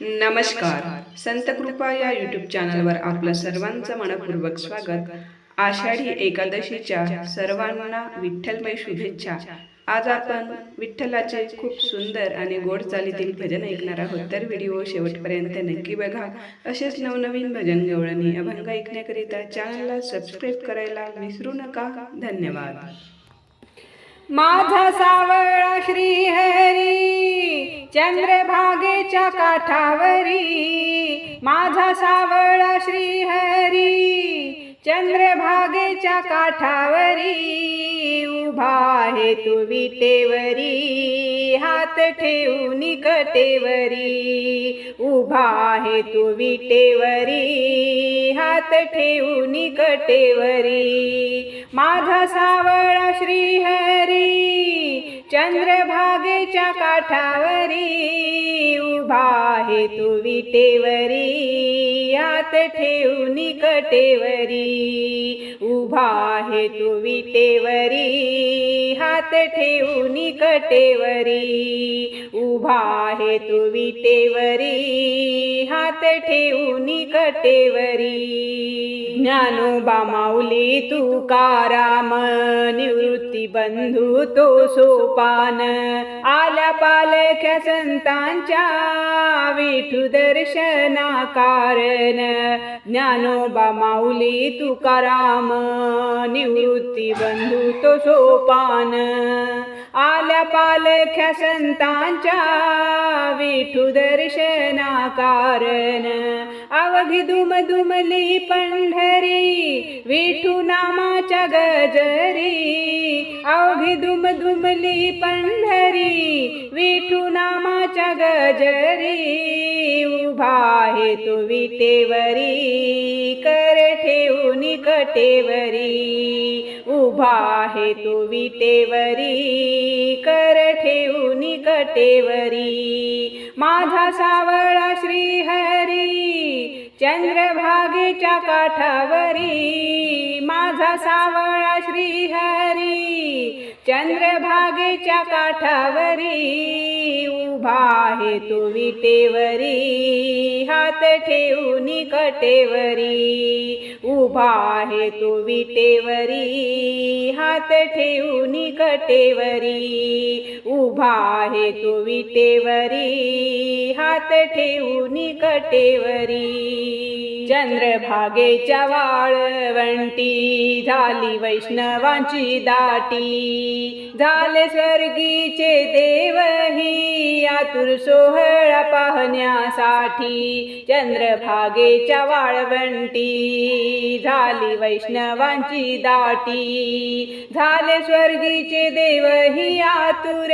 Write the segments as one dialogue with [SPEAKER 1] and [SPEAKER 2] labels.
[SPEAKER 1] नमस्कार. संत कृपा या यूट्यूब चॅनलवर आपलं सर्वांचं मनपूर्वक स्वागत. आषाढी एकादशीच्या सर्वांना विठ्ठलमय शुभेच्छा. आज आपण विठ्ठलाचे खूप सुंदर आणि गोड चालीतील भजन ऐकणार आहोत. तर व्हिडिओ शेवटपर्यंत नक्की बघा. असेच नवनवीन भजन गवळणी अभंग ऐकण्याकरिता चॅनलला सबस्क्राईब करायला विसरू नका. धन्यवाद.
[SPEAKER 2] माझा सावळा श्रीहरी चंद्रभागेच्या काठावरी. माझा सावळा श्रीहरी चंद्रभागेच्या काठावरी. उभा आहे तू विटेवरी. हात ठेवून कटेवरी. उभा आहे तू विटेवरी. हात ठेवून कटेवरी. माझा सावळा श्रीहरी. चंद्रभागेच्या काठावरी. उभा आहे तू विटेवरी. हात ठेवून कटेवरी उभा आहे तू विटेवरी. हात ठेवून कटेवरी उभा आहे तू विटेवरी. हात ठेवून कटेवरी ज्ञानोबा माऊली तुकाराम निवृत्ती बंधू तो सोपान. आल्या पालख्या संतांच्या विठू दर्शना कारण ज्ञानोबा माऊली तुकाराम निवृत्ती बंधू तो सोपान. आल्या पालख्या संतांच्या विठू दर्शना कारण. अवघी दुम दुमली पंढरी विठू नामाच्या गजरी. अवघी दुम दुमली पंढरी विठू नामाच्या गजरी. उभा आहे तो विटेवरी कर ठेवून कटेवरी उभा आहे तो विटेवरी कर ठेवून कटेवरी माझा सावळा श्रीहरी चंद्रभागेच्या काठावरी. माझा सावळा श्रीहरी चंद्रभागेच्या काठावरी. उभा आहे तो विटेवरी हात ठेवून कटेवरी उभा आहे तो विटेवरी. हात ठेवून कटेवरी. उभा आहे तो विटेवरी. हात ठेवून कटेवरी. चंद्रभागेच्या वाळवंटी झाली वैष्णवांची दाटी. झाले स्वर्गीचे देवही आतुर सोहळा पाहण्यासाठी. चंद्रभागेच्या वाळवंटी झाली वैष्णवांची दाटी. झाले स्वर्गीचे देवही आतुर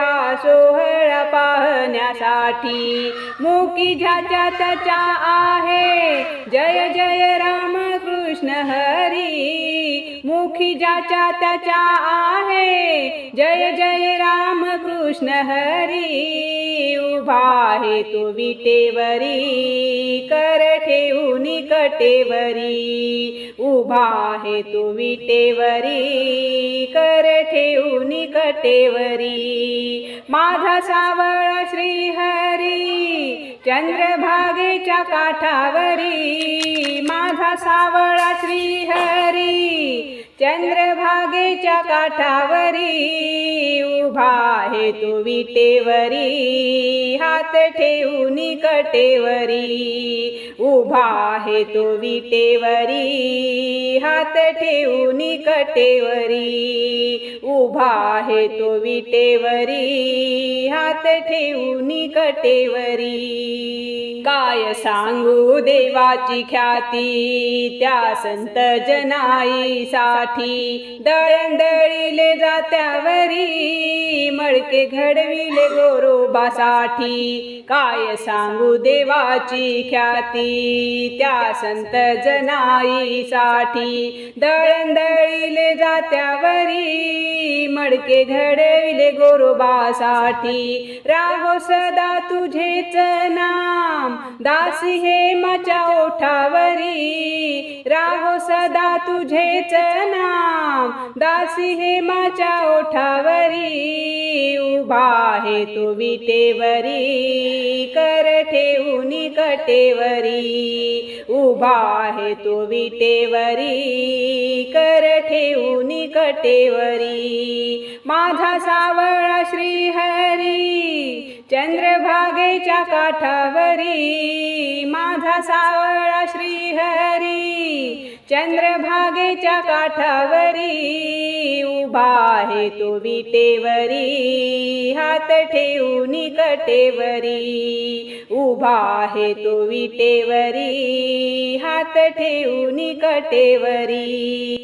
[SPEAKER 2] हा सोहळा पाहण्यासाठी. मुकी ज्याच्या त्याच्या आहे जय जय राम मुखी ज्याच्या त्याच्या आहे. जय जय राम कृष्ण हरी. उभा आहे तो विटेवरी. कर ठेवून कटेवरी उभा आहे तो विटेवरी. कर ठेवून कटेवरी माझा सावळा श्रीहरी. चंद्रभागेच्या काठावरी. माझा सावळा श्रीहरी. चंद्रभागेच्या काठावरी उभा आहे तो विटेवरी हात ठेवून कटेवरी. उभा आहे तो विटेवरी हात ठेवून कटेवरी. उभा आहे तो विटेवरी हात ठेवून कटेवरी. काय सांगू देवाची ख्याती त्या संत जनाईसाठी दळंदळीले जात्यावरी मळके घडविले गोरोबासाठी. काय सांगू देवाची ख्याती त्या संत जनाईसाठी दळंदळीले जात्यावरी मडके घडविले गोरोबासाठी. राहो सदा तुझेच नाम दासी हे माझ्या ओठावरी. राहो सदा तुझेच नाम दासी हे माझ्या ओठावरी. उभा आहे तो विटेवरी कर ठेवू कटेवरी उभा आहे तो विटेवरी कर ठेवून कटेवरी माझा सावळा श्रीहरी चंद्रभागेच्या काठावरी. माझा सावळा श्रीहरी चंद्रभागेच्या काठावरी. उभा आहे तो विटेवरी हात ठेवून कटेवरी. उभा आहे तो विटेवरी. हात ठेवून कटेवरी.